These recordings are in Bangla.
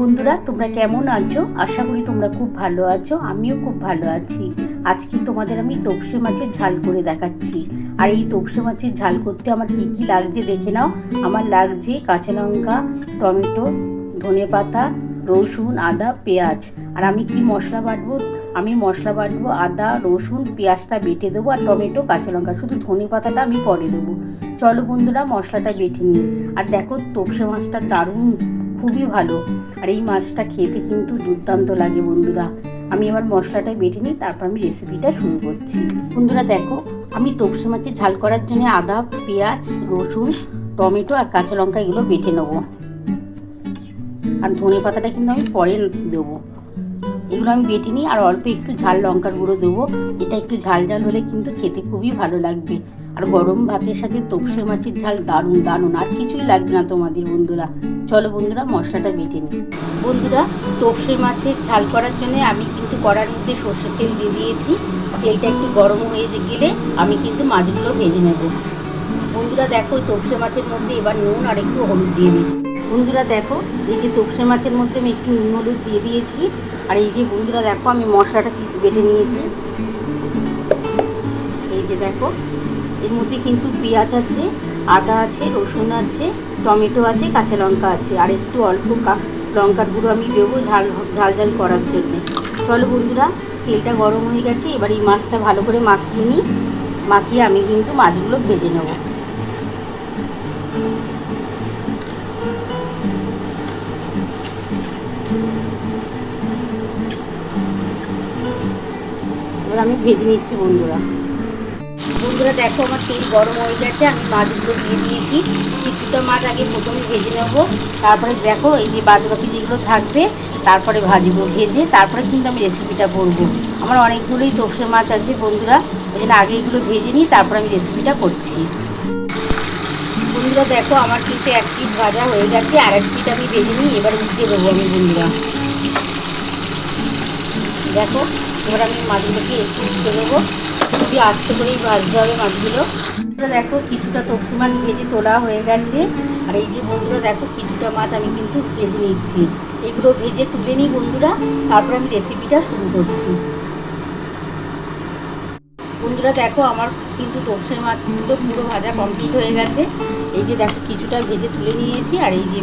বন্ধুরা, তোমরা কেমন আছো? আশা করি তোমরা খুব ভালো আছো, আমিও খুব ভালো আছি। আজকে তোমাদের আমি তপসে মাছের ঝাল করে দেখাচ্ছি। আর এই তপসে মাছের ঝাল করতে আমার কী কী লাগছে দেখে নাও। আমার লাগছে কাঁচা লঙ্কা, টমেটো, ধনে পাতা, রসুন, আদা, পেঁয়াজ। আর আমি কি মশলা বাটবো? আমি মশলা বাটবো আদা, রসুন, পেঁয়াজটা বেটে দেবো আর টমেটো, কাঁচা লঙ্কা। শুধু ধনে পাতাটা আমি পরে দেবো। চলো বন্ধুরা, মশলাটা বেটে নিই। আর দেখো, তপসে মাছটা দারুণ খুবই ভালো। আর এই মাছটা খেতে কিন্তু দুর্দান্ত লাগে বন্ধুরা। আমি এবার মশলাটা বেটে নিই তারপর আমি রেসিপিটা শুরু করছি। বন্ধুরা দেখো, আমি তপসে মাছের ঝাল করার জন্য আদা, পেঁয়াজ, রসুন, টমেটো আর কাঁচা লঙ্কা এগুলো বেটে নেব। আর ধনে পাতাটা কিন্তু আমি পরে দেবো। এগুলো আমি বেটে নিই আর অল্প একটু ঝাল লঙ্কার গুঁড়ো দেবো। এটা একটু ঝাল ঝাল হলে কিন্তু খেতে খুবই ভালো লাগবে। আর গরম ভাতের সাথে তপসে মাছের ঝাল দারুণ দারুণ। আর কিছুই লাগবে না তোমাদের বন্ধুরা। চলো বন্ধুরা, মশলাটা বেটে নিই। বন্ধুরা তপসে মাছের ঝাল করার জন্য আমি কিন্তু কড়ার মধ্যে সর্ষের তেল দিয়ে দিয়েছি। তেলটা একটু গরম হয়ে গেলে আমি কিন্তু মাছগুলো ভেজে নেব। বন্ধুরা, দেখো তপসে মাছের মধ্যে এবার নুন আর একটু হলুদ দিয়ে দিই। বন্ধুরা, দেখো এই যে তপসে মাছের মধ্যে আমি একটু নুন হলুদ দিয়ে দিয়েছি। আর এই যে বন্ধুরা, দেখো আমি মশলাটা বেটে নিয়েছি। এই যে দেখো এর মধ্যে কিন্তু পেঁয়াজ আছে, আদা আছে, রসুন আছে, টমেটো আছে, কাঁচা লঙ্কা আছে। আর একটু অল্প লঙ্কার গুঁড়ো আমি দেবো ঝাল ঝাল ঝাল করার জন্যে। চলো বন্ধুরা, তেলটা গরম হয়ে গেছে, এবার এই মাছটা ভালো করে মাখিয়ে নিই। মাখিয়ে আমি কিন্তু মাছগুলো ভেজে নেব। এবার আমি ভেজে নিচ্ছি বন্ধুরা। বন্ধুরা দেখো আমার তেল গরম হয়ে গেছে, আমি মাছগুলো দিয়ে দিয়েছি। কিছুটা মাছ আগে প্রথমে ভেজে নেব, তারপরে দেখো এই যে বাদ বাকি যেগুলো থাকবে, তারপরে ভাজবো, ভেজে তারপরে কিন্তু আমি রেসিপিটা করব। আমার অনেকগুলোই তপসে মাছ আছে বন্ধুরা, ওই জন্য আগে এগুলো ভেজে নিই তারপর আমি রেসিপিটা করছি। বন্ধুরা দেখো আমার কিন্তু এক পিস ভাজা হয়ে গেছে, আর এক পিস আমি ভেজে নিই এবার উঠিয়ে দেবো আমি বন্ধুরা। দেখো, এবার আমি মাছগুলোকে একটু উঠতে দেবো। খুবই আস্তে করেই ভাজতে হবে মাছগুলো। দেখো কিছুটা তপসি মাছ ভেজে তোলা হয়ে গেছে। আর এই যে বন্ধুরা দেখো কিছুটা মাছ আমি কিন্তু ভেজে নিচ্ছি। এগুলো ভেজে তুলে নিই বন্ধুরা, তারপর আমি রেসিপিটা শুরু করছি। বন্ধুরা দেখো আমার কিন্তু তপসের মাছগুলো পুরো ভাজা কমপ্লিট হয়ে গেছে। এই যে দেখো কিছুটা ভেজে তুলে নিয়েছি আর এই যে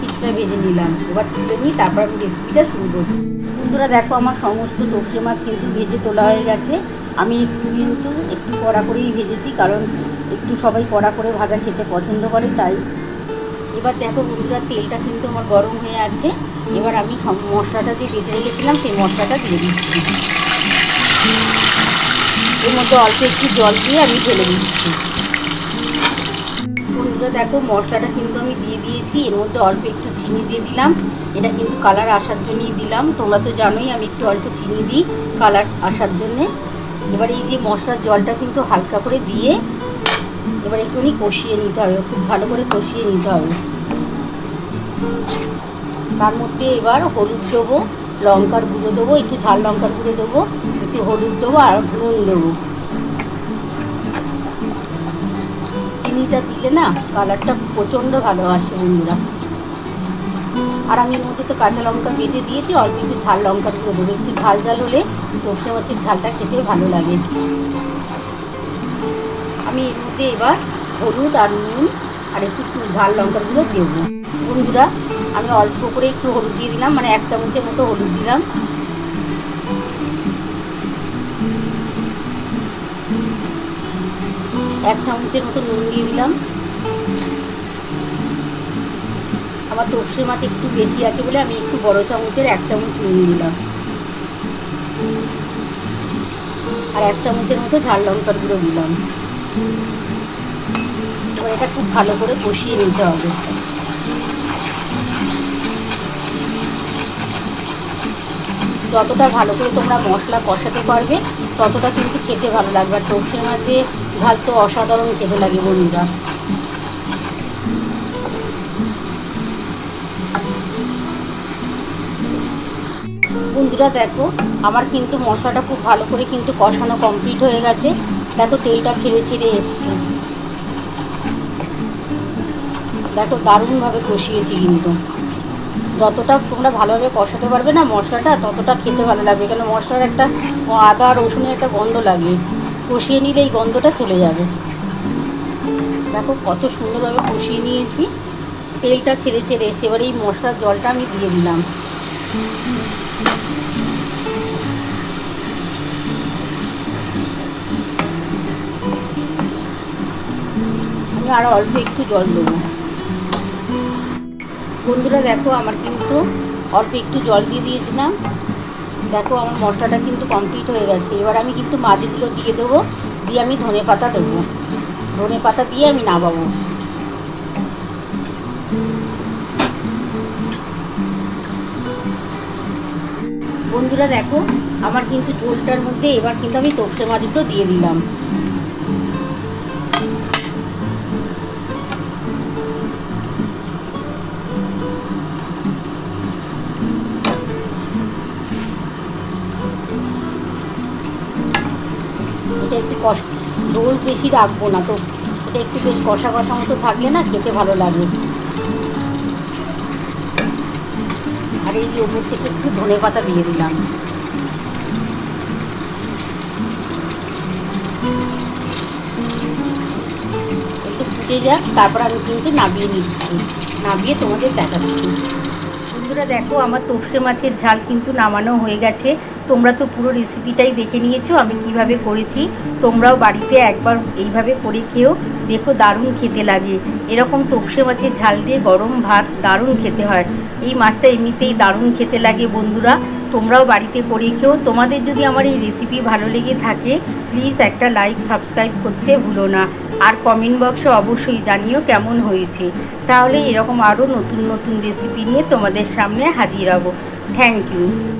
কিছুটা ভেজে নিলাম। এবার তুলে নিই, তারপর আমি রেসিপিটা শুরু করছি। বন্ধুরা দেখো আমার সমস্ত তপসে মাছ কিন্তু ভেজে তোলা হয়ে গেছে। আমি একটু কিন্তু একটু কড়া করেই ভেজেছি, কারণ একটু সবাই কড়া করে ভাজা খেতে পছন্দ করে, তাই। এবার দেখো বন্ধুরা, তেলটা কিন্তু আমার গরম হয়ে আছে। এবার আমি মশলাটা যে বেটে রেখেছিলাম, সেই মশলাটা দিয়ে দিচ্ছি। এর মধ্যে অল্প একটু জল দিয়ে আমি ঢেলে দিচ্ছি। বন্ধুরা, দেখো মশলাটা কিন্তু আমি দিয়ে দিয়েছি। এর মধ্যে অল্প একটু চিনি দিয়ে দিলাম। এটা কিন্তু কালার আসার জন্যই দিলাম। তোমরা তো জানোই, আমি একটু অল্প চিনি দিই কালার আসার জন্যে। এবার এই যে মশলার জলটা কিন্তু হালকা করে দিয়ে এবার একটুখানি কষিয়ে নিতে হবে, খুব ভালো করে কষিয়ে নিতে হবে। তার মধ্যে এবার হলুদ দেবো, লঙ্কার গুঁড়ো দেবো, একটু ঝাল লঙ্কার গুঁড়ো দেবো, একটু হলুদ দেবো আর নুন দেবো। চিনিটা দিলে না কালারটা প্রচণ্ড ভালো আসে বন্ধুরা। আর আমি এর মধ্যে তো কাঁচা লঙ্কা বেটে দিয়েছি, অল্প একটু ঝাল লঙ্কার গুঁড়ো দেবো। একটু ঝাল ঝাল হলে সর্ষে মাছের ঝালটা খেতে ভালো লাগে। আমি এর মধ্যে এবার হলুদ আর নুন আর একটু ঝাল লঙ্কার গুঁড়ো দেবো। বন্ধুরা, আমি অল্প করে একটু হলুদ দিয়ে দিলাম মানে এক চামচের মতো হলুদ দিলাম। এক চামচের মতো নুন দিয়ে দিলাম। আমার তরষে মাছ একটু বেশি আছে বলে আমি একটু বড় চামচের এক চামচ নুন নিলাম আর এক চামচের মতো ঝাল লঙ্কার গুঁড়ো দিলাম। এবার এটা খুব ভালো করে কষিয়ে নিতে হবে। যতটা ভালো করে তোমরা মশলা কষাতে পারবে, ততটা কিন্তু খেতে ভালো লাগবে। আর তরষে মাছে ঝাল তো অসাধারণ খেতে লাগে বন্ধুরা। বন্ধুরা, দেখো, আমার কিন্তু মশলাটা খুব ভালো করে কিন্তু কষানো কমপ্লিট হয়ে গেছে। দেখো, তেলটা ছেড়ে ছেড়ে এসছে। দেখো, দারুণভাবে কষিয়েছি কিন্তু। যতটা তোমরা ভালোভাবে কষাতে পারবে না মশলাটা, ততটা খেতে ভালো লাগবে। কেন, মশলার একটা আদা রসুনের একটা গন্ধ লাগে। কষিয়ে নিলে এই গন্ধটা চলে যাবে। দেখো, কত সুন্দরভাবে কষিয়ে নিয়েছি। তেলটা ছেড়ে ছেড়ে এসে এবার এই মশলার জলটা আমি দিয়ে দিলাম। আমি আরও অল্প একটু জল দেবো। বন্ধুরা, দেখো আমার কিন্তু অল্প একটু জল দিয়ে দিয়েছিলাম। দেখো আমার মশলাটা কিন্তু কমপ্লিট হয়ে গেছে। এবার আমি কিন্তু মাছগুলো দিয়ে দেবো, দিয়ে আমি ধনে পাতা দেবো। ধনে পাতা দিয়ে আমি নামাবো। বন্ধুরা দেখো, আমার কিন্তু ঝোলটার মধ্যে এবার কিন্তু আমি তোপসে মাছগুলো দিয়ে দিলাম। একটু কষ ঝোল বেশি রাখব না তো একটু বেশ কষা কষা মতো থাকলে না খেতে ভালো লাগে। আর এই ওপর থেকে একটু ধনে পাতা দিয়ে দিলাম। একটু ফুটে যাক, তারপর আমি কিন্তু নামিয়ে নিচ্ছি। নামিয়ে তোমাদের দেখাচ্ছি। বন্ধুরা দেখো, আমার তোপসে মাছের ঝাল কিন্তু নামানো হয়ে গেছে। তোমরা তো পুরো রেসিপিটাই দেখে নিয়েছো, আমি কীভাবে করেছি। তোমরাও বাড়িতে একবার এইভাবে করে খেয়েও দেখো দারুণ খেতে লাগে। এরকম তোপসে মাছের ঝাল দিয়ে গরম ভাত দারুণ খেতে হয়। এই মাছটা এমনিতেই দারুণ খেতে লাগে বন্ধুরা। তোমরাও বাড়িতে করে খেও। তোমাদের যদি আমার এই রেসিপি ভালো লেগে থাকে প্লিজ একটা লাইক সাবস্ক্রাইব করতে ভুলো না। আর কমেন্ট বক্সে অবশ্যই জানিও কেমন হয়েছে। তাহলে এরকম আরও নতুন নতুন রেসিপি নিয়ে তোমাদের সামনে হাজির হব। Thank you